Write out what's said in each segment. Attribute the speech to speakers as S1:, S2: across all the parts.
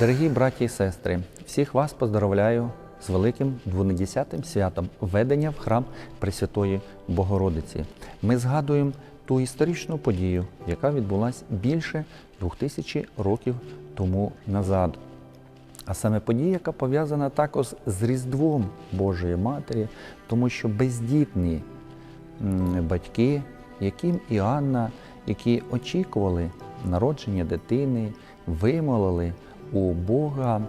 S1: Дорогі браті і сестри, всіх вас поздравляю з великим двонедесятим святом введення в храм Пресвятої Богородиці. Ми згадуємо ту історичну подію, яка відбулася більше двох тисячі років тому назад. А саме подія, яка пов'язана також з Різдвом Божої Матері, тому що бездітні батьки, яким і Анна, які очікували народження дитини, вимолили у Бога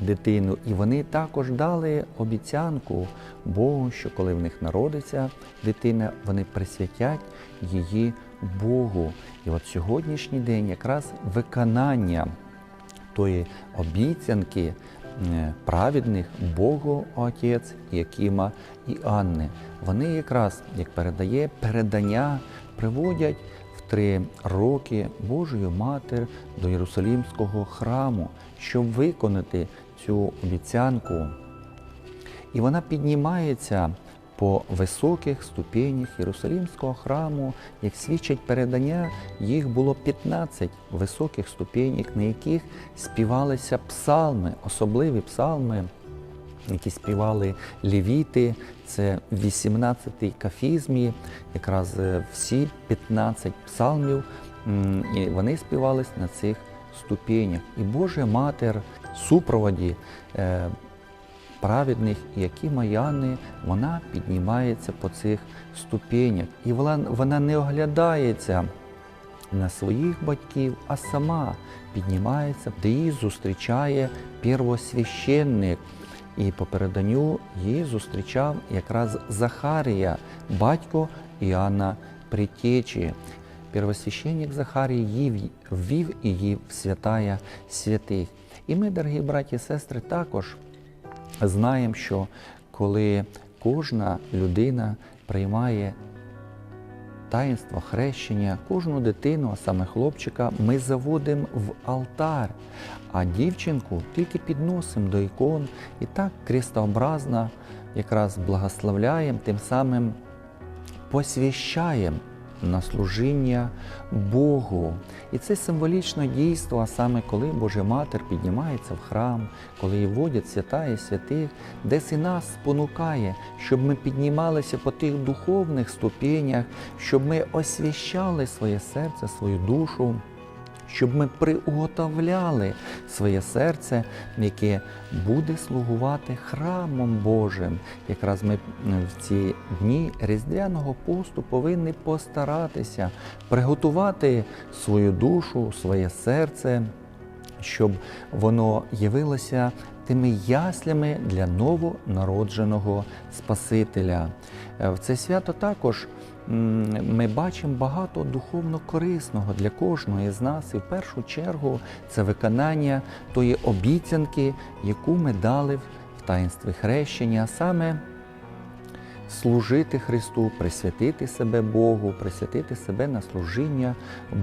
S1: дитину, і вони також дали обіцянку Богу, що коли в них народиться дитина, вони присвятять її Богу. І от сьогоднішній день якраз виконання тої обіцянки е, праведних Богу Отець Якима і Анни. Вони якраз, як передає передання, приводять три роки Божою Матір до Єрусалімського храму, щоб виконати цю обіцянку. І вона піднімається по високих ступенях Єрусалімського храму, як свідчить передання, їх було 15 високих ступенек, на яких співалися псалми, особливі псалми, які співали лівіти. Це в 18-й кафізмі, якраз е, всі 15 псалмів, і вони співались на цих ступенях. І Божа Матер супроводі е, праведних, які Маяни, вона піднімається по цих ступенях. І вона не оглядається на своїх батьків, а сама піднімається, де її зустрічає первосвященник. І по переданню її зустрічав якраз Захарія, батько Іоанна Притечі. Первосвященник Захарій їв- ввів її в святая святих. І ми, дорогі браті і сестри, також знаємо, що коли кожна людина приймає таїнство хрещення, кожну дитину, а саме хлопчика, ми заводимо в алтар, а дівчинку тільки підносимо до ікон і так крестообразно якраз благословляємо, тим самим посвящаємо на служіння Богу. І це символічно дійство, саме коли Божа Матер піднімається в храм, коли її водять свята і святих, десь і нас спонукає, щоб ми піднімалися по тих духовних ступенях, щоб ми освящали своє серце, свою душу. Щоб ми приуготовляли своє серце, яке буде слугувати храмом Божим. Якраз ми в ці дні Різдвяного посту повинні постаратися приготувати свою душу, своє серце, щоб воно явилося тими яслями для новонародженого Спасителя. Е, В це свято також ми бачимо багато духовно корисного для кожного з нас, і в першу чергу це виконання тої обіцянки, яку ми дали в таїнстві хрещення, а саме служити Христу, присвятити себе Богу, присвятити себе на служіння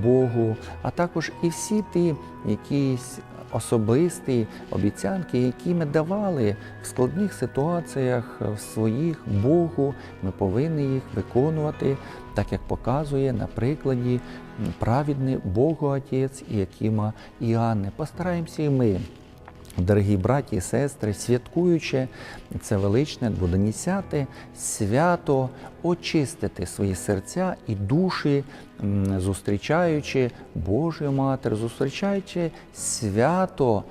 S1: Богу, а також і всі ті якісь особисті обіцянки, які ми давали в складних ситуаціях в своїх Богу, ми повинні їх виконувати, так як показує на прикладі праведний Богу Отець і Якима Іоанни. Постараємося і ми. Дорогі браті і сестри, святкуючи це величне дводенісяте свято, очистити свої серця і душі, зустрічаючи Божу Матір, зустрічаючи свято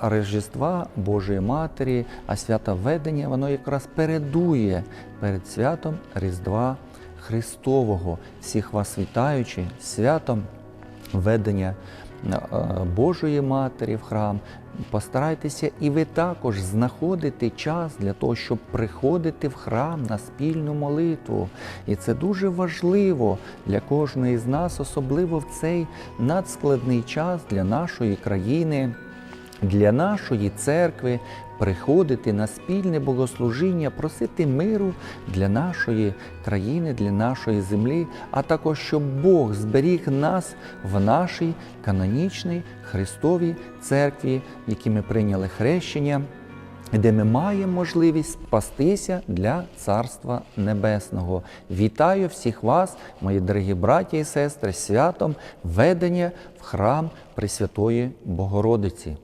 S1: Рождества Божої Матері, а свято ведення, воно якраз передує перед святом Різдва Христового. Всіх вас вітаючи святом ведення Божої Матері в храм. Постарайтеся і ви також знаходити час для того, щоб приходити в храм на спільну молитву. І це дуже важливо для кожної з нас, особливо в цей надскладний час для нашої країни, для нашої церкви. Приходити на спільне богослужіння, просити миру для нашої країни, для нашої землі, а також щоб Бог зберіг нас в нашій канонічній Христовій церкві, в якій ми прийняли хрещення, де ми маємо можливість спастися для Царства Небесного. Вітаю всіх вас, мої дорогі браті і сестри, святом ведення в храм Пресвятої Богородиці.